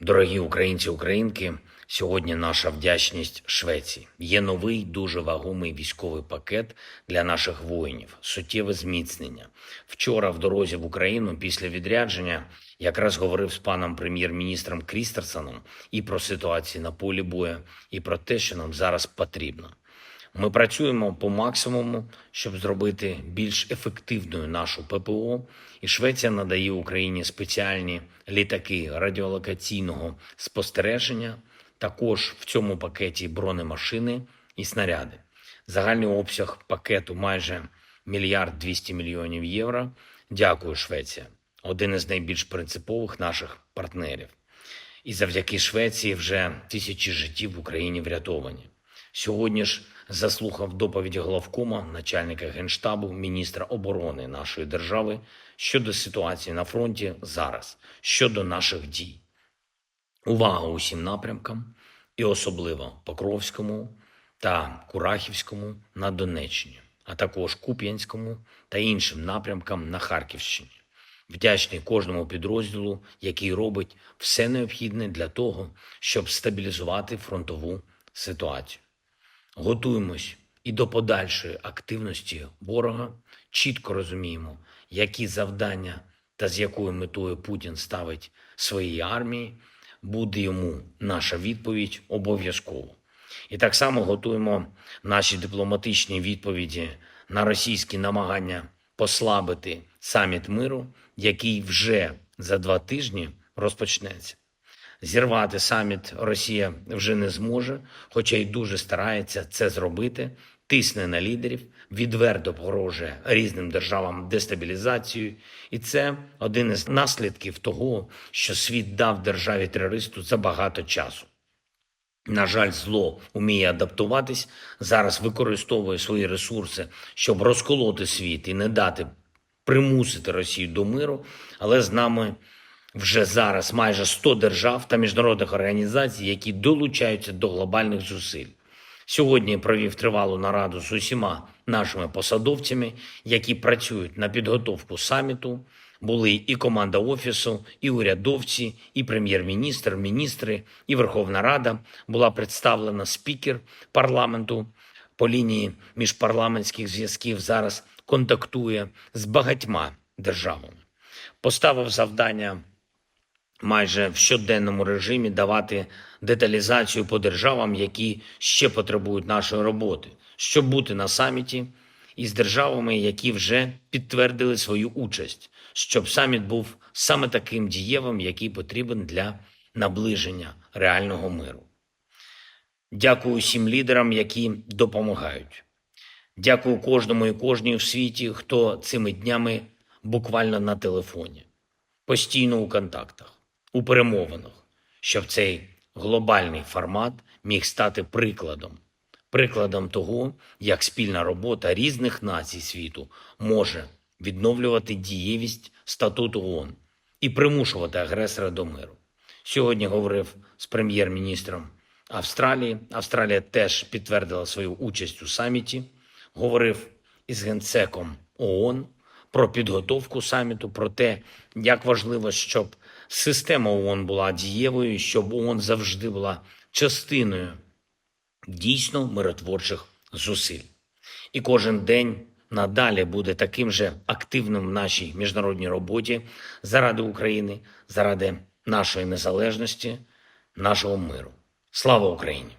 Дорогі українці, українки, сьогодні наша вдячність Швеції. Є новий дуже вагомий військовий пакет для наших воїнів, суттєве зміцнення. Вчора в дорозі в Україну після відрядження якраз говорив з паном прем'єр-міністром Крістерсоном і про ситуацію на полі бою, і про те, що нам зараз потрібно. Ми працюємо по максимуму, щоб зробити більш ефективною нашу ППО, і Швеція надає Україні спеціальні літаки радіолокаційного спостереження. Також в цьому пакеті бронемашини і снаряди. Загальний обсяг пакету майже мільярд 200 мільйонів євро. Дякую, Швеція, один із найбільш принципових наших партнерів. І завдяки Швеції вже тисячі життів в Україні врятовані. Сьогодні ж заслухав доповіді головкома, начальника генштабу, міністра оборони нашої держави щодо ситуації на фронті зараз, щодо наших дій. Увага усім напрямкам, і особливо Покровському та Курахівському на Донеччині, а також Куп'янському та іншим напрямкам на Харківщині. Вдячний кожному підрозділу, який робить все необхідне для того, щоб стабілізувати фронтову ситуацію. Готуємось і до подальшої активності ворога. Чітко розуміємо, які завдання та з якою метою Путін ставить своїй армії. Буде йому наша відповідь обов'язково. І так само готуємо наші дипломатичні відповіді на російські намагання послабити саміт миру, який вже за два тижні розпочнеться. Зірвати саміт Росія вже не зможе, хоча й дуже старається це зробити. Тисне на лідерів, відверто погрожує різним державам дестабілізацією, і це один із наслідків того, що світ дав державі терористу забагато часу. На жаль, зло вміє адаптуватись, зараз використовує свої ресурси, щоб розколоти світ і не дати примусити Росію до миру, але з нами вже зараз майже 100 держав та міжнародних організацій, які долучаються до глобальних зусиль. Сьогодні провів тривалу нараду з усіма нашими посадовцями, які працюють на підготовку саміту. Були і команда офісу, і урядовці, і прем'єр-міністр, міністри, і Верховна Рада. Була представлена спікер парламенту по лінії міжпарламентських зв'язків. Зараз контактує з багатьма державами. Поставив завдання майже в щоденному режимі давати деталізацію по державам, які ще потребують нашої роботи, щоб бути на саміті із державами, які вже підтвердили свою участь, щоб саміт був саме таким дієвим, який потрібен для наближення реального миру. Дякую всім лідерам, які допомагають. Дякую кожному і кожній в світі, хто цими днями буквально на телефоні, постійно у контактах у перемовинах, щоб цей глобальний формат міг стати прикладом, прикладом того, як спільна робота різних націй світу може відновлювати дієвість статуту ООН і примушувати агресора до миру. Сьогодні говорив з прем'єр-міністром Австралії. Австралія теж підтвердила свою участь у саміті. Говорив із генсеком ООН про підготовку саміту, про те, як важливо, щоб система ООН була дієвою, щоб ООН завжди була частиною дійсно миротворчих зусиль. І кожен день надалі буде таким же активним в нашій міжнародній роботі заради України, заради нашої незалежності, нашого миру. Слава Україні!